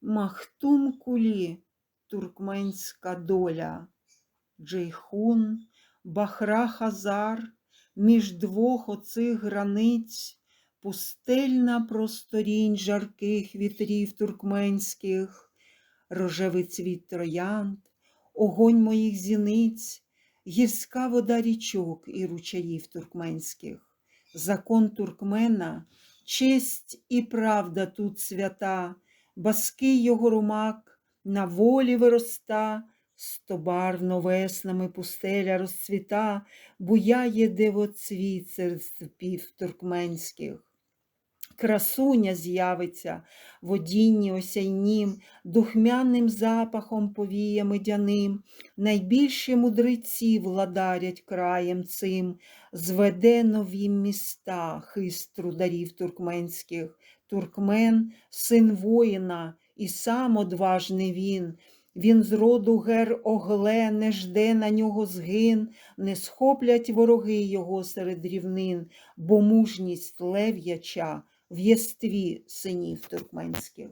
Махтум кулі, туркменська доля, Джейхун, Бахра Хазар, між двох оцих границь, пустельна просторінь жарких вітрів туркменських, рожевий цвіт троянд, огонь моїх зіниць, гірська вода річок і ручаїв туркменських, закон туркмена, честь і правда тут свята, баский його румак на волі вироста, стобарно веснами пустеля розцвіта, буяє дивоцвіт серед степів туркменських. Красуня з'явиться в осяйнім, духмяним запахом повіє медяним, найбільші мудреці владарять краєм цим, зведе нові міста хист трударів туркменських, туркмен, син воїна, і сам одважний він. Він з роду гер огле, не жде на нього згин, не схоплять вороги його серед рівнин, бо мужність лев'яча в єстві синів туркменських.